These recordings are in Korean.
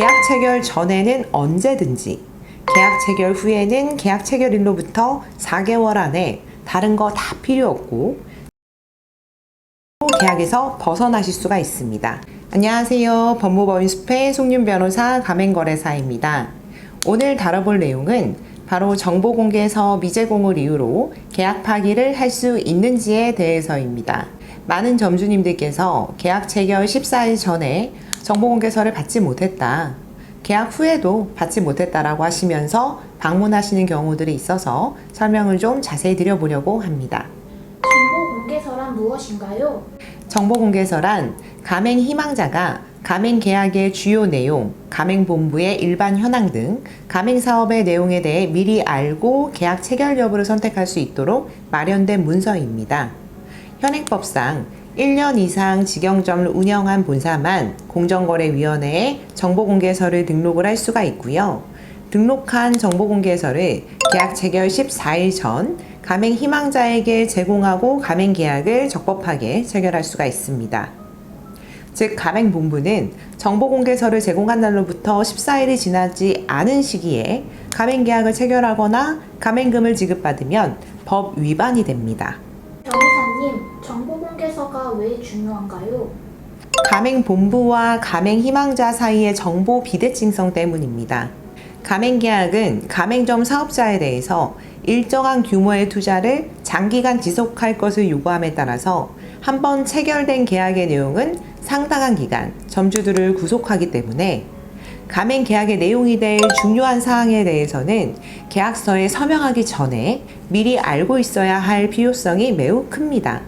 계약 체결 전에는 언제든지, 계약 체결 후에는 계약 체결일로부터 4개월 안에 다른 거 다 필요 없고 계약에서 벗어나실 수가 있습니다. 안녕하세요. 법무법인 숲의 송윤 변호사 가맹거래사입니다. 오늘 다뤄볼 내용은 바로 정보공개서 미제공을 이유로 계약 파기를 할 수 있는지에 대해서입니다. 많은 점주님들께서 계약 체결 14일 전에 정보공개서를 받지 못했다. 계약 후에도 받지 못했다라고 하시면서 방문하시는 경우들이 있어서 설명을 좀 자세히 드려보려고 합니다. 정보 공개서란 무엇인가요? 정보공개서란 가맹 희망자가 가맹 계약의 주요 내용, 가맹 본부의 일반 현황 등 가맹 사업의 내용에 대해 미리 알고 계약 체결 여부를 선택할 수 있도록 마련된 문서입니다. 현행법상 1년 이상 직영점을 운영한 본사만 공정거래위원회에 정보공개서를 등록을 할 수가 있고요. 등록한 정보공개서를 계약 체결 14일 전 가맹 희망자에게 제공하고 가맹 계약을 적법하게 체결할 수가 있습니다. 즉 가맹 본부는 정보공개서를 제공한 날로부터 14일이 지나지 않은 시기에 가맹 계약을 체결하거나 가맹금을 지급받으면 법 위반이 됩니다. 공개서가 왜 중요한가요? 가맹 본부와 가맹 희망자 사이의 정보 비대칭성 때문입니다. 가맹 계약은 가맹점 사업자에 대해서 일정한 규모의 투자를 장기간 지속할 것을 요구함에 따라서 한 번 체결된 계약의 내용은 상당한 기간 점주들을 구속하기 때문에 가맹 계약의 내용이 될 중요한 사항에 대해서는 계약서에 서명하기 전에 미리 알고 있어야 할 필요성이 매우 큽니다.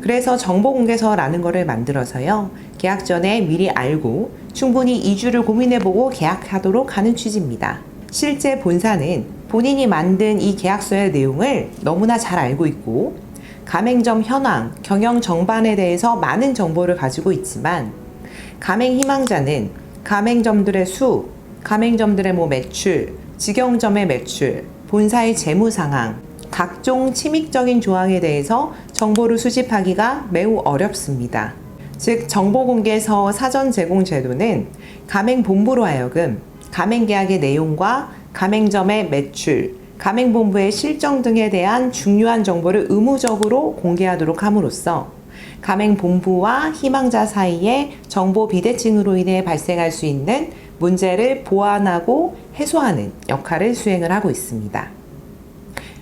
그래서 정보공개서라는 것을 만들어서요. 계약 전에 미리 알고 충분히 2주를 고민해보고 계약하도록 하는 취지입니다. 실제 본사는 본인이 만든 이 계약서의 내용을 너무나 잘 알고 있고 가맹점 현황, 경영 정반에 대해서 많은 정보를 가지고 있지만 가맹 희망자는 가맹점들의 수, 가맹점들의 뭐 매출, 직영점의 매출, 본사의 재무 상황, 각종 침익적인 조항에 대해서 정보를 수집하기가 매우 어렵습니다. 즉 정보공개서 사전 제공 제도는 가맹본부로 하여금 가맹계약의 내용과 가맹점의 매출, 가맹본부의 실정 등에 대한 중요한 정보를 의무적으로 공개하도록 함으로써 가맹본부와 희망자 사이의 정보 비대칭으로 인해 발생할 수 있는 문제를 보완하고 해소하는 역할을 수행을 하고 있습니다.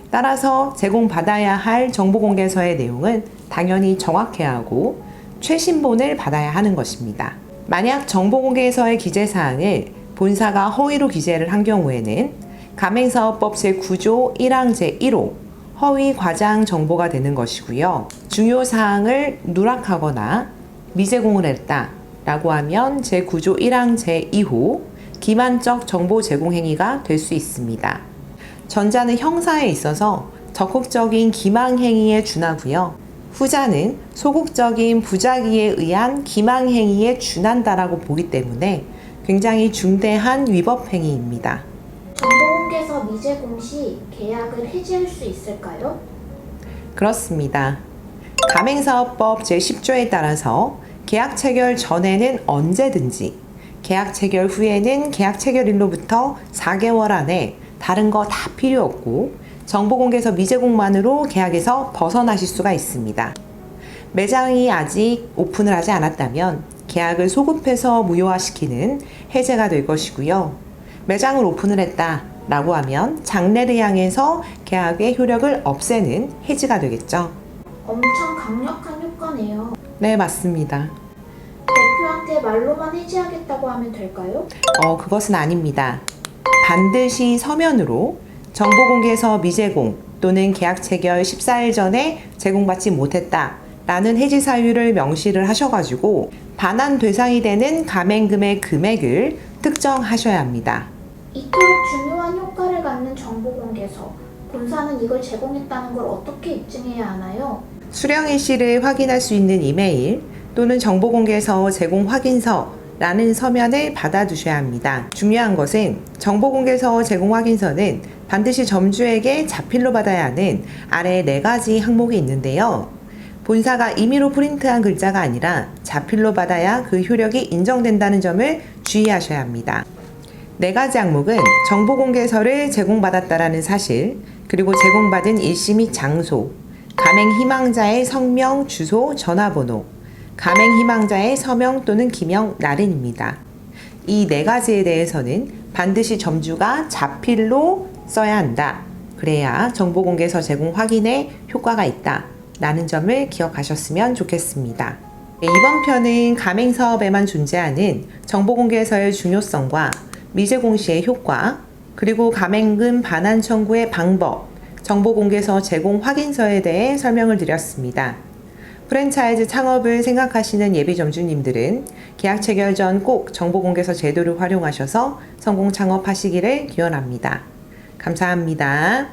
따라서 제공받아야 할 정보공개서의 내용은 당연히 정확해야 하고 최신본을 받아야 하는 것입니다. 만약 정보공개서의 기재사항을 본사가 허위로 기재를 한 경우에는 가맹사업법 제9조 1항 제1호 허위 과장 정보가 되는 것이고요. 중요 사항을 누락하거나 미제공을 했다 라고 하면 제9조 1항 제2호 기만적 정보 제공 행위가 될 수 있습니다. 전자는 형사에 있어서 적극적인 기망 행위에 준하고요. 후자는 소극적인 부작위에 의한 기망 행위에 준한다라고 보기 때문에 굉장히 중대한 위법 행위입니다. 정보 공개서 미제공 시 계약을 해지할 수 있을까요? 그렇습니다. 가맹사업법 제10조에 따라서 계약 체결 전에는 언제든지, 계약 체결 후에는 계약 체결일로부터 4개월 안에 다른 거 다 필요 없고 정보 공개서 미제공만으로 계약에서 벗어나실 수가 있습니다. 매장이 아직 오픈을 하지 않았다면 계약을 소급해서 무효화시키는 해제가 될 것이고요. 매장을 오픈을 했다 라고 하면 장래를 향해서 계약의 효력을 없애는 해지가 되겠죠. 엄청 강력한 효과네요. 네, 맞습니다. 대표한테 말로만 해지하겠다고 하면 될까요? 어, 그것은 아닙니다. 반드시 서면으로 정보 공개서 미제공 또는 계약 체결 14일 전에 제공받지 못했다 라는 해지 사유를 명시를 하셔가지고 반환 대상이 되는 가맹금의 금액을 특정하셔야 합니다. 이토록 중요한 효과를 갖는 정보 공개서 본사는 이걸 제공했다는 걸 어떻게 입증해야 하나요? 수령 일 시를 확인할 수 있는 이메일 또는 정보 공개서 제공 확인서 라는 서면을 받아두셔야 합니다. 중요한 것은 정보공개서 제공 확인서는 반드시 점주에게 자필로 받아야 하는 아래 네 가지 항목이 있는데요. 본사가 임의로 프린트한 글자가 아니라 자필로 받아야 그 효력이 인정된다는 점을 주의하셔야 합니다. 네 가지 항목은 정보공개서를 제공받았다라는 사실, 그리고 제공받은 일시 및 장소, 가맹 희망자의 성명, 주소, 전화번호, 가맹 희망자의 서명 또는 기명, 날인입니다. 이 네 가지에 대해서는 반드시 점주가 자필로 써야 한다. 그래야 정보공개서 제공 확인에 효과가 있다. 라는 점을 기억하셨으면 좋겠습니다. 네, 이번 편은 가맹 사업에만 존재하는 정보공개서의 중요성과 미제공시의 효과, 그리고 가맹금 반환 청구의 방법, 정보공개서 제공 확인서에 대해 설명을 드렸습니다. 프랜차이즈 창업을 생각하시는 예비 점주님들은 계약 체결 전 꼭 정보공개서 제도를 활용하셔서 성공 창업하시기를 기원합니다. 감사합니다.